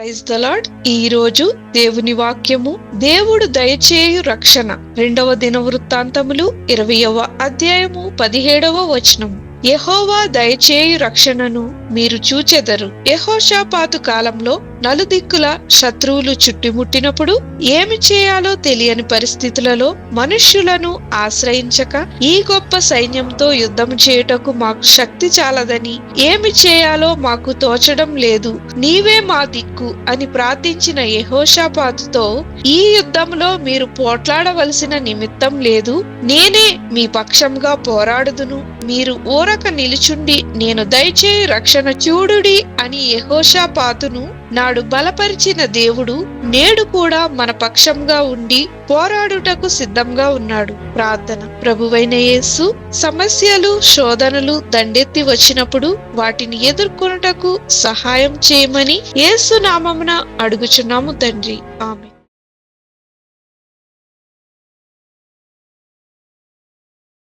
Praise the Lord ఈ రోజు దేవుని వాక్యము దేవుడు దయచేయు రక్షణ. రెండవ దిన వృత్తాంతములు ఇరవయవ అధ్యాయము పదిహేడవ వచనము. యహోవా దయచేయు రక్షణను మీరు చూచెదరు. యహోషాపాతు కాలంలో నలుదిక్కుల శత్రువులు చుట్టుముట్టినప్పుడు ఏమి చేయాలో తెలియని పరిస్థితులలో మనుష్యులను ఆశ్రయించక ఈ గొప్ప సైన్యంతో యుద్ధం చేయుటకు మాకు శక్తి చాలదని ఏమి చేయాలో మాకు తోచడం లేదు. నీవే మా దిక్కు అని ప్రార్థించిన యహోషాపాతుతో ఈ యుద్ధంలో మీరు పోట్లాడవలసిన నిమిత్తం లేదు. నేనే మీ పక్షంగా పోరాడుదును. మీరు ఊరక నిలుచుండి నేను దయచేయి రక్షణ చూడుడి అని యహోషాపాతును నాడు బలపరిచిన దేవుడు నేడు కూడా మన పక్షంగా ఉండి పోరాడుటకు సిద్ధంగా ఉన్నాడు. ప్రార్థన. ప్రభువైన యేసు సమస్యలు శోధనలు దండెత్తి వచ్చినప్పుడు వాటిని ఎదుర్కొనుటకు సహాయం చేయమని యేసు నామమున అడుగుచున్నాము తండ్రి. ఆమె